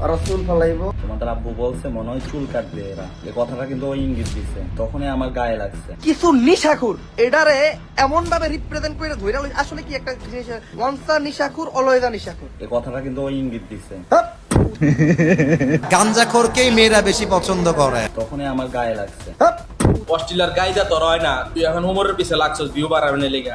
রসুল ফলাইব। তোমাদের আব্বু বলছে মনে হয় চুল কাটবে এরা। এই কথাটা কিন্তু ওই ইঙ্গিত দিছে। তখনই আমার গায়ে লাগছে। কিছু নিশাখুর এটারে এমন ভাবে রিপ্রেজেন্ট করে ধরে লই- আসলে কি একটা জিনিস ওয়ান্সা নিশাখুর অলয়দা নিশাখুর? এই কথাটা কিন্তু ওই ইঙ্গিত দিছে। হাপ! গাঞ্জাখোরকেই মেয়েরা বেশি পছন্দ করে। তখনই আমার গায়ে লাগছে। হাপ! অস্ট্রেলিয়ার গাইদা তোর হয় না। তুই এখন উমরের পিছে লাগছস ভিউ বাড়াবে না লেগে।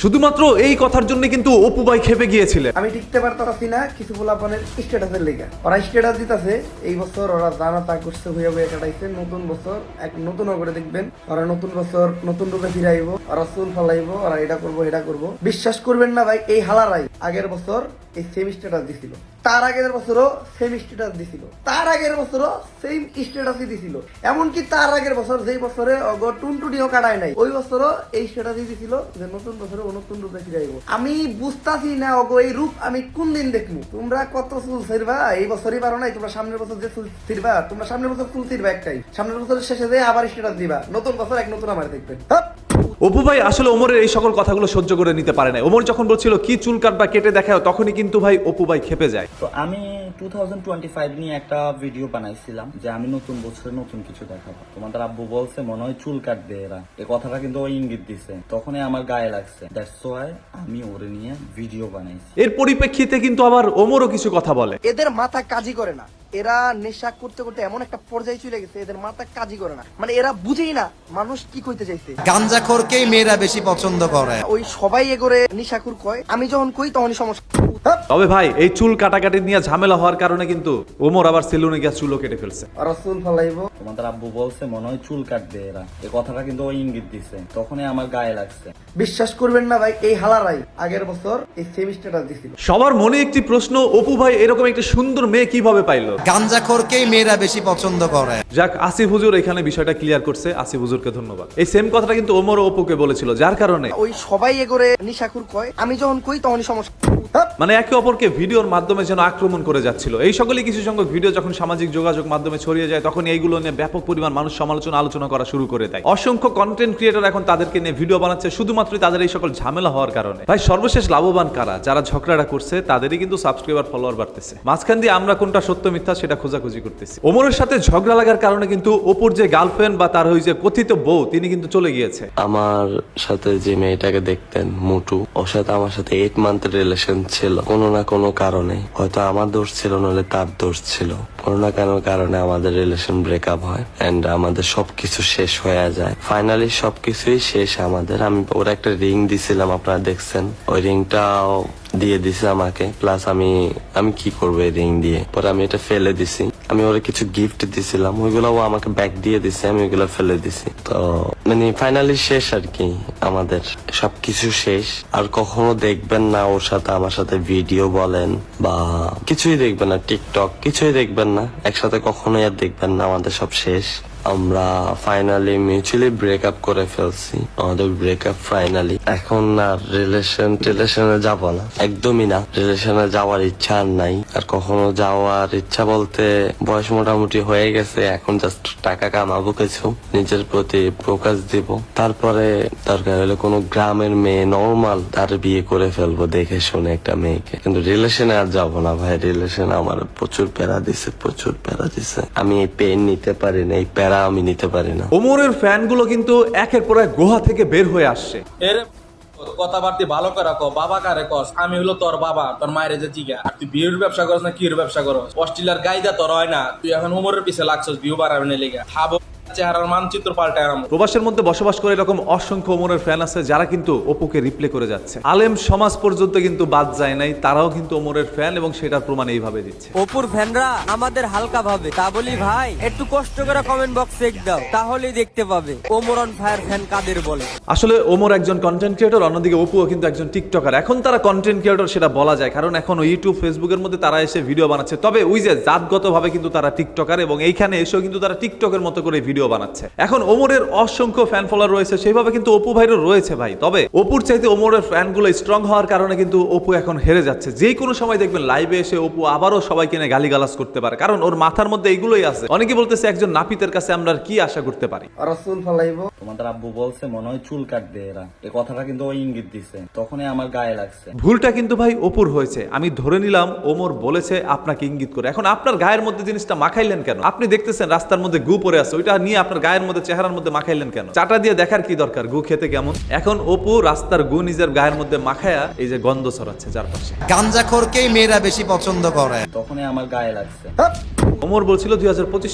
শুধুমাত্র এই কথার জন্য কিন্তু অপু ভাই খেপে গিয়েছিলেন। আমি টিকতে পারতাছি না, কিছু পোলাপানের স্ট্যাটাসের লেখা ওরা স্ট্যাটাস দিতেছে, এই বছর ওরা জানা তা করছে হয়ে হইয়া কাটাইছে, নতুন বছর এক নতুন করে দেখবেন। ওরা নতুন বছর নতুন রূপে ফিরাইব ওরা চুল ফলাইব, ওরা এটা করব এটা করব। বিশ্বাস করবেন না ভাই, এই হালারাই আগের বছর এই সেম স্ট্যাটাস দিছিল। তার আগের বছরও সেম স্ট্যাটাস দিছিল। তার আগের বছরও সেম স্ট্যাটাসই দিছিল। এমনকি তার আগের বছর, যেই বছরে টুনটুনিও কাটায় নাই, ওই বছরও এই স্ট্যাটাসই দিছিল যে নতুন বছরে নতুন রূপে ফিরাইব আমি বুঝতাছি না অগো, এই রূপ আমি কোন দিন দেখব তোমরা কত চুল ছিড়বা? এই বছরই পারো নাই, তোমরা সামনের বছর যে চুল ছিড়বা, তোমরা সামনের বছর চুল ছিড়বা একটাই। সামনের বছরের শেষে যে আবার স্ট্যাটাস দিবা। নতুন বছর এক নতুন আমার দেখবেন। হাপ! অপু ভাই আসলে ওমরের এই সকল কথাগুলো সহ্য করে নিতে পারে না ওমর যখন বলছিল কি চুল কাটবা কেটে দেখাও তখনই কিন্তু ভাই অপু ভাই খেপে যায়। তো আমি টু থাউজেন্ড টোয়েন্টি ফাইভ নিয়ে একটা ভিডিও বানাইছিলাম যে আমি নতুন বছরে নতুন কিছু দেখাবো। তোমাদের আব্বু বলছে মনে হয় চুল কাটবে এরা। এই কথাটা কিন্তু ওই ইঙ্গিত দিছে। তখনই আমার গায়ে লাগছে। দ্যাটস ওয়াই আমি ওরে নিয়ে ভিডিও বানাইছি। এর পরিপ্রেক্ষিতে কিন্তু আবার ওমরও কিছু কথা বলে। এদের মাথা কাজই করে না। এরা নেশা করতে করতে এমন একটা পর্যায়ে চলে গেছে এদের মাথা কাজই করে না। মানে এরা বুঝেই না মানুষ কি কইতে চাইছে। গাঞ্জাখোরকেই মেয়েরা বেশি পছন্দ করে। ওই সবাই এগোরে নিশাকুর কয় আমি যখন কই তখনই সমস্যা! তবে ভাই এই চুল কাটাকাটি নিয়ে ঝামেলা হওয়ার কারণে কিন্তু ওমর আবার সেলুনে গিয়ে চুলও কেটে ফেলছে। রসুল ফলাইব। তোমাদের আব্বু বলছে মনে হয় চুল কাটবে এরা। এই কথাটা কিন্তু ওই ইঙ্গিত দিছে। তখনই আমার গায়ে লাগছে। বিশ্বাস করবেন না ভাই এই হালারাই আগের বছর এই সেম স্ট্যাটাস দিছিল। সবার মনে একটি প্রশ্ন অপু ভাই এরকম একটি সুন্দর মেয়ে কীভাবে পাইলো? গাঞ্জাখোরকেই মেয়েরা বেশি পছন্দ করে। যাক আসিফ হুজুর এখানে বিষয়টা ক্লিয়ার করছে। আসিফ হুজুরকে ধন্যবাদ। এই সেম কথাটা কিন্তু ওমর ও অপুকে বলেছিল যার কারণে। ওই সবাই এ করে নিশাকুর কয় আমি যখন কই তখনই সমস্যা! মানে একে অপরকে ভিডিওর মাধ্যমে যেন আক্রমণ করে যাচ্ছিল। এই সকলেই কিছু সংখ্যক ভিডিও যখন সামাজিক যোগাযোগ মাধ্যমে ছড়িয়ে যায় তখন এইগুলো নিয়ে ব্যাপক পরিমাণ মানুষ সমালোচনা আলোচনা করা শুরু করে দেয়। অসংখ্য কন্টেন্ট ক্রিয়েটর এখন তাদেরকে নিয়ে ভিডিও বানাচ্ছে শুধুমাত্র তাদের এই সকল ঝামেলা হওয়ার কারণে। ভাই সর্বশেষ লাভবান কারা? যারা ঝগড়াটা করছে তাদেরই কিন্তু সাবস্ক্রাইবার ফলোয়ার বাড়তেছে। মাঝখান দিয়ে আমরা কোনটা সত্য মিথ্যা সেটা খোঁজাখুঁজি করতেছি। ওমরের সাথে ঝগড়া লাগার কারণে কিন্তু ওপর যে গার্লফ্রেন্ড বা তার ওই যে কথিত বউ তিনি কিন্তু চলে গিয়েছে। আমার সাথে যে মেয়েটাকে দেখতেন মুটু ওর সাথে আমার সাথে এইট মান্থের রিলেশন ছিল। কোনো না কোনো কারণে। হয়তো আমার দোষ ছিল নাহলে তার দোষ ছিল। কোনো না কোনো কারণে আমাদের রিলেশন ব্রেকআপ হয় এন্ড আমাদের সবকিছু শেষ হয়ে যায়। ফাইনালি সবকিছুই শেষ আমাদের। আমি ওর একটা রিং দিছিলাম, আপনারা দেখছেন। ওই রিংটাও দিয়ে দিছে আমাকে। প্লাস আমি আমি কি করব এই রিং দিয়ে? পরে আমি এটা ফেলে দিছি। আমি ওরা কিছু গিফট দিছিলাম। ওইগুলো ও আমাকে ব্যাগ দিয়ে দিছে। আমি ওইগুলো ফেলে দিছি। তো মানে ফাইনালি শেষ আর কি আমাদের। সবকিছু শেষ। আর কখনো দেখবেন না ওর সাথে আমার সাথে ভিডিও বলেন বা কিছুই দেখবেন না টিকটক কিছুই দেখবেন না। একসাথে কখনোই আর দেখবেন না আমাদের সব শেষ। আমরা ফাইনালি মিউচুয়ালি ব্রেকআপ করে ফেলছি। আমাদের ব্রেকআপ ফাইনালি এখন আর রিলেশন রিলেশনে যাব না। একদমই না। রিলেশনে যাওয়ার ইচ্ছা আর নাই। আর কখনো যাওয়ার ইচ্ছা বলতে বয়স মোটামুটি হয়ে গেছে। এখন জাস্ট টাকা কামাবো কিছু। নিজের প্রতি প্রকাশ দিব। তারপরে দরকার হলে কোনো গ্রামের মেয়ে নর্মাল তার বিয়ে করে ফেলব দেখে শুনে একটা মেয়েকে। কিন্তু রিলেশনে আর যাব না ভাই। রিলেশন আমার প্রচুর প্যারা দিছে, প্রচুর প্যারা দিছে। আমি এই পেন নিতে পারি না, এই আমি নিতে পারি না। ওমরের ফ্যানগুলো কিন্তু একের পর এক গুহা থেকে বের হয়ে আসছে। এর কথাবার্তি ভালো করে ক বাবা কারে কস? আমি হলো তোর বাবা তোর মায়ের যে জিগা। আর তুই বিয়ের ব্যবসা করস না কির ব্যবসা করস? অস্ট্রেলিয়ার গাইদা তোর হয় না। তুই এখন উমরের পিছে লাগছস বিয়ে বাড়াবে না লেগে। খাব চেহারার মানচিত্র পাল্টায় আমার প্রবাসের মধ্যে বসবাস করে এরকম অসংখ্য ওমরের ফ্যান আছে যারা কিন্তু অপুকে রিপ্লে করে যাচ্ছে। আলেম সমাজ পর্যন্ত কিন্তু বাদ যায় নাই তারাও কিন্তু ওমরের ফ্যান এবং সেটার প্রমাণ এইভাবে দিচ্ছে। অপুর ফ্যানরা আমাদের হালকা ভাবে তা বলি ভাই একটু কষ্ট করে কমেন্ট বক্স চেক দাও তাহলেই দেখতে পাবে ওমরন ফায়ার ফ্যান কাদের বলে। আসলে ওমর একজন কন্টেন্ট ক্রিয়েটর অন্যদিকে অপুও কিন্তু একজন টিকটকার এখন তারা কন্টেন্ট ক্রিয়েটর সেটা বলা যায় কারণ এখন ইউটিউব ফেসবুকের মধ্যে তারা এসে ভিডিও বানাচ্ছে। তবে ওই যে জাতগতভাবে কিন্তু তারা টিকটকার এবং এইখানে এসেও কিন্তু তারা টিকটকের মতো করে ভিডিও ভিডিও বানাচ্ছে। এখন ওমরের অসংখ্য ফ্যান ফলোয়ার রয়েছে সেইভাবে কিন্তু অপু ভাইরও রয়েছে ভাই। তবে অপুর চাইতে ওমরের ফ্যানগুলো স্ট্রং হওয়ার কারণে কিন্তু অপু এখন হেরে যাচ্ছে। যে কোনো সময় দেখবেন লাইভে এসে অপু আবারও সবাইকে নিয়ে গালিগালাজ করতে পারে। কারণ ওর মাথার মধ্যে এইগুলোই আছে। অনেকে বলতেছে একজন নাপিতের কাছে আমরা আর কি আশা করতে পারি? রসুল ফলাইবো। তোমাদের আব্বু বলছে মনে হয় চুল কাটবে এরা। এই কথাটা কিন্তু ওই ইঙ্গিত দিছে। তখনই আমার গায়ে লাগছে। ভুলটা কিন্তু ভাই অপুর হয়েছে। আমি ধরে নিলাম ওমর বলেছে আপনাকে ইঙ্গিত করে। এখন আপনার গায়ের মধ্যে জিনিসটা মাখাইলেন কেন? আপনি দেখতেছেন রাস্তার মধ্যে গু পড়ে আছে। ওইটা নিয়ে আপনার গায়ের মধ্যে চেহারার মধ্যে মাখাইলেন কেন? চাটা দিয়ে দেখার কি দরকার? গু খেতে কেমন? এখন অপু রাস্তার গু নিজের গায়ের মধ্যে মাখায়া এই যে গন্ধ ছড়াচ্ছে চারপাশে। গাঞ্জাখোরকেই মেয়েরা বেশি পছন্দ করে। তখনই আমার গায়ে লাগছে। ওমর বলছিল, দুই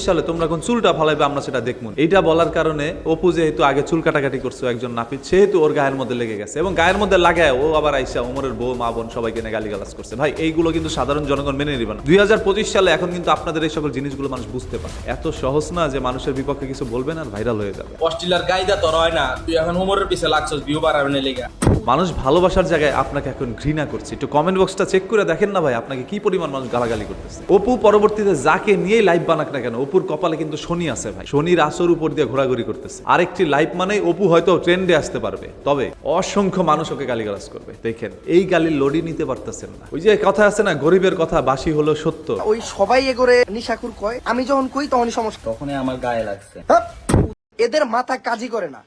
সালে তোমরা কোন চুলটা ফালাইবে, আমরা সেটা দেখব এইটা বলার কারণে অপু যেহেতু আগে চুল কাটাকাটি করছ, একজন নাপিত, সেহেতু ওর গায়ের মধ্যে লেগে গেছে এবং গায়ের মধ্যে লাগায় ও আবার আইসা ওমরের বউ, মা, বোন সবাইকে নিয়ে গালিগালাজ করছে। ভাই, এইগুলো কিন্তু সাধারণ জনগণ মেনে নিবে না। দুই হাজার পঁচিশ সালে এখন কিন্তু আপনাদের এই সকল জিনিসগুলো মানুষ বুঝতে পারে। এত সহজ না যে মানুষের বিপক্ষে কিছু বলবেন আর ভাইরাল হয়ে যাবে। অস্ট্রেলিয়ার গাইদা তো হয় না। তুই এখন উমরের পিছে লাগছস ভিউ বাড়াবে না লেগে। মানুষ ভালোবাসার জায়গায় আপনাকে এখন ঘৃণা করছে। একটু কমেন্ট বক্সটা চেক করে দেখেন না ভাই আপনাকে কি পরিমাণ মানুষ গালাগালি করতেছে। অপু পরবর্তীতে যাকে নিয়ে লাইভ বানাক না কেন অপুর কপালে কিন্তু শনি আছে ভাই। শনির আসর উপর দিয়ে ঘোরাঘুরি করতেছে। আরেকটি লাইভ মানেই অপু হয়তো ট্রেন্ডে আসতে পারবে। তবে অসংখ্য মানুষ ওকে গালিগালাজ করবে। দেখেন এই গালির লড়ি নিতে পারতেছেন না। ওই যে কথা আছে না গরিবের কথা বাসি হলো সত্য। ওই সবাই এ করে নিশাকুর কয় আমি যখন কই তখনই সমস্যা। তখনই আমার গায়ে লাগছে। এদের মাথা কাজই করে না।